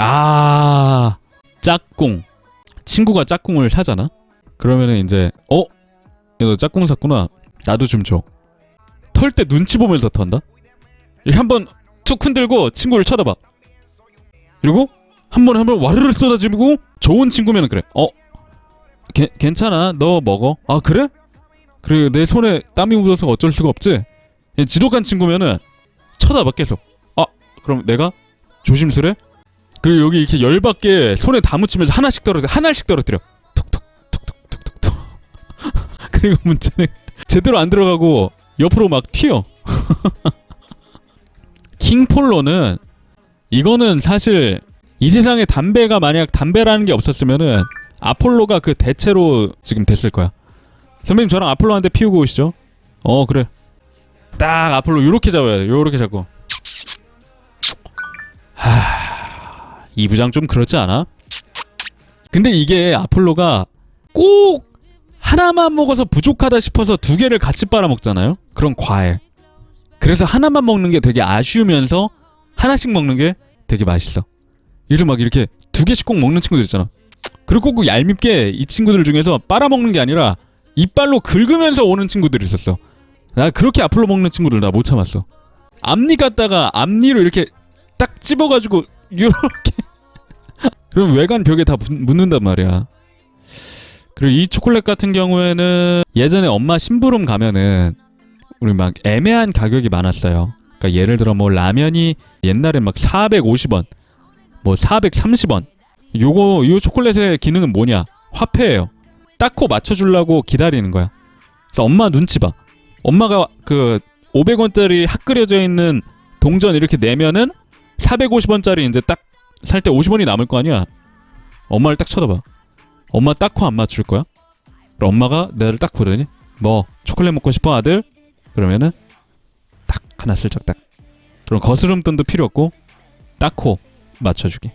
아 짝꿍. 친구가 짝꿍을 사잖아? 그러면은 이제 어? 야, 너 짝꿍 샀구나. 나도 좀줘털 때 눈치 보면서 턴다? 이렇게 한번 툭 흔들고 친구를 쳐다봐. 그리고 한 번에 한 번 와르르 쏟아지고 좋은 친구면은 그래. 어? 게, 괜찮아. 너 먹어. 아 그래? 그래 내 손에 땀이 묻어서 어쩔 수가 없지? 지독한 친구면은 쳐다봐 계속. 아 그럼 내가 조심스레 그리고 여기 이렇게 열받게 손에 다 묻히면서 하나씩 떨어뜨려 하나씩 떨어뜨려. 톡톡 톡톡 톡톡 톡 그리고 문제는 제대로 안 들어가고 옆으로 막 튀어. 킹폴로는 이거는 사실 이 세상에 담배가 만약 담배라는 게 없었으면은 아폴로가 그 대체로 지금 됐을 거야. 선배님 저랑 아폴로 한대 피우고 오시죠. 어 그래. 딱 아폴로 요렇게 잡아야 돼 요렇게 잡고 이 부장 좀 그렇지 않아? 근데 이게 아폴로가 꼭 하나만 먹어서 부족하다 싶어서 두 개를 같이 빨아먹잖아요? 그런 과해. 그래서 하나만 먹는 게 되게 아쉬우면서 하나씩 먹는 게 되게 맛있어. 이를 막 이렇게 두 개씩 꼭 먹는 친구들 있잖아. 그리고 꼭 얄밉게 이 친구들 중에서 빨아먹는 게 아니라 이빨로 긁으면서 오는 친구들이 있었어. 나 그렇게 아폴로 먹는 친구들 나 못 참았어. 앞니 갖다가 앞니로 이렇게 딱 집어가지고 요렇게 그럼 외관 벽에 다 묻- 묻는단 말이야. 그리고 이 초콜릿 같은 경우에는 예전에 엄마 심부름 가면은 우리 막 애매한 가격이 많았어요. 그러니까 예를 들어 뭐 라면이 옛날에 막 450원, 뭐 430원. 요거 요 초콜릿의 기능은 뭐냐? 화폐예요. 딱코 맞춰 주려고 기다리는 거야. 그래서 엄마 눈치 봐. 엄마가 그 500원짜리 핫 끓여져 있는 동전 이렇게 내면은 450원짜리 이제 딱 살 때 50원이 남을 거 아니야. 엄마를 딱 쳐다봐. 엄마 딱 코 안 맞출 거야? 그럼 엄마가 나를 딱 보더니 뭐 초콜릿 먹고 싶어 아들? 그러면은 딱 하나 슬쩍 딱. 그럼 거스름돈도 필요 없고 딱 코 맞춰주기.